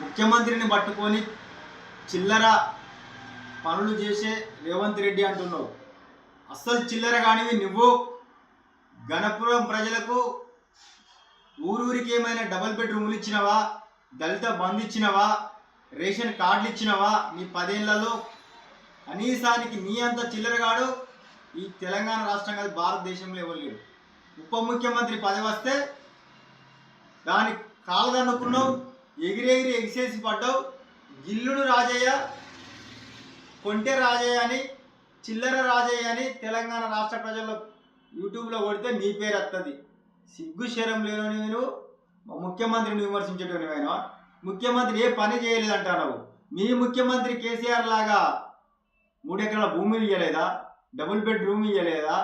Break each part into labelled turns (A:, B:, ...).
A: ముఖ్యమంత్రిని పట్టుకొని చిల్లర పనులు చేసే రేవంత్ రెడ్డి అంటున్నావు. అస్సలు చిల్లర కానివి నువ్వు. గణపురం ప్రజలకు ఊరూరికి ఏమైనా డబుల్ బెడ్రూములు ఇచ్చినవా? దళిత బంధు ఇచ్చినవా? రేషన్ కార్డులు ఇచ్చినవా? నీ పదేళ్ళలో కనీసానికి నీ అంత చిల్లరగాడు ఈ తెలంగాణ రాష్ట్రం కాదు భారతదేశంలో ఎవరు లేరు. ఉప ముఖ్యమంత్రి పదవి వస్తే దాని కాలదన్నుకున్నావు ఎగిరి ఎగిరి ఎగిసేసి పడ్డావు. గిల్లుడు రాజయ్య కొంటె రాజయ్య అని చిల్లర రాజయ్య అని తెలంగాణ రాష్ట్ర ప్రజల్లో యూట్యూబ్లో కొడితే నీ పేరు వస్తుంది సిగ్గు శరం లేని నేను మా ముఖ్యమంత్రిని విమర్శించేటోనివైనా ముఖ్యమంత్రి ఏ పని చేయలేదంటావు మీ ముఖ్యమంత్రి కేసీఆర్ లాగా మూడెకరాల భూమిని ఇవ్వలేదా డబుల్ బెడ్రూమ్ ఇవ్వలేదా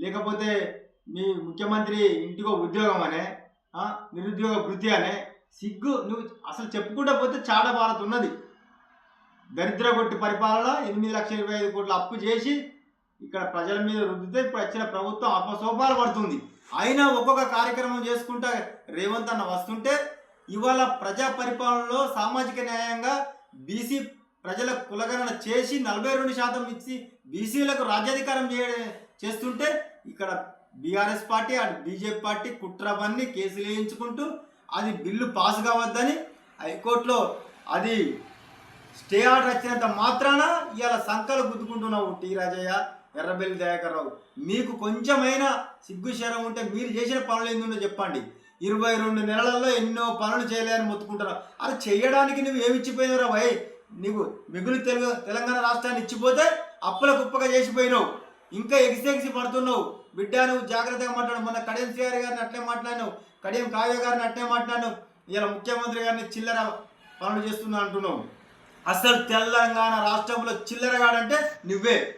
A: లేకపోతే మీ ముఖ్యమంత్రి ఇంటికో ఉద్యోగం అనే నిరుద్యోగ వృత్తి అనే సిగ్గు నువ్వు అసలు చెప్పుకుంటా పోతే చాడ భారత్ ఉన్నది. దరిద్ర కొట్టి పరిపాలన ఎనిమిది లక్షల ఇరవై ఐదు కోట్లు అప్పు చేసి ఇక్కడ ప్రజల మీద రుద్దితే ఇప్పుడు వచ్చిన ప్రభుత్వం అపశోభాలు పడుతుంది. అయినా ఒక్కొక్క కార్యక్రమం చేసుకుంటా రేవంత్ అన్న వస్తుంటే ఇవాళ ప్రజా పరిపాలనలో సామాజిక న్యాయంగా బీసీ ప్రజలకు కులగణన చేసి నలభై రెండు శాతం ఇచ్చి బీసీలకు రాజ్యాధికారం చే చేస్తుంటే ఇక్కడ బీఆర్ఎస్ పార్టీ అటు బీజేపీ పార్టీ కుట్రవన్నీ కేసులు వేయించుకుంటూ అది బిల్లు పాస్ కావద్దని హైకోర్టులో అది స్టే ఆర్డర్ వచ్చినంత మాత్రాన ఇవాళ సంకలు గుద్దుకుంటున్నావు టీ రాజయ్య ఎర్రబెల్లి దయాకర్ రావు. మీకు కొంచెమైనా సిగ్గుశరం ఉంటే మీరు చేసిన పనులు ఏందో చెప్పండి. ఇరవై రెండు నెలలలో ఎన్నో పనులు చేయలేని మొత్తుకుంటారు అది చేయడానికి నువ్వు ఏమి ఇచ్చిపోయినరా భయ్? నీకు మిగులు తెలుగు తెలంగాణ రాష్ట్రాన్ని ఇచ్చిపోతే అప్పుల కుప్పగా చేసిపోయినావు. ఇంకా ఎగిసెగిసి పడుతున్నావు. బిడ్డ నువ్వు జాగ్రత్తగా మాట్లాడు. మొన్న కడియం సిఆర్ గారిని అట్లే మాట్లాడినావు. కడియం కావ్య గారిని అట్లే మాట్లాడినావు. ఇలా ముఖ్యమంత్రి గారిని చిల్లర పనులు చేస్తున్నా అంటున్నావు. అసలు తెలంగాణ రాష్ట్రంలో చిల్లరగాడంటే నువ్వే.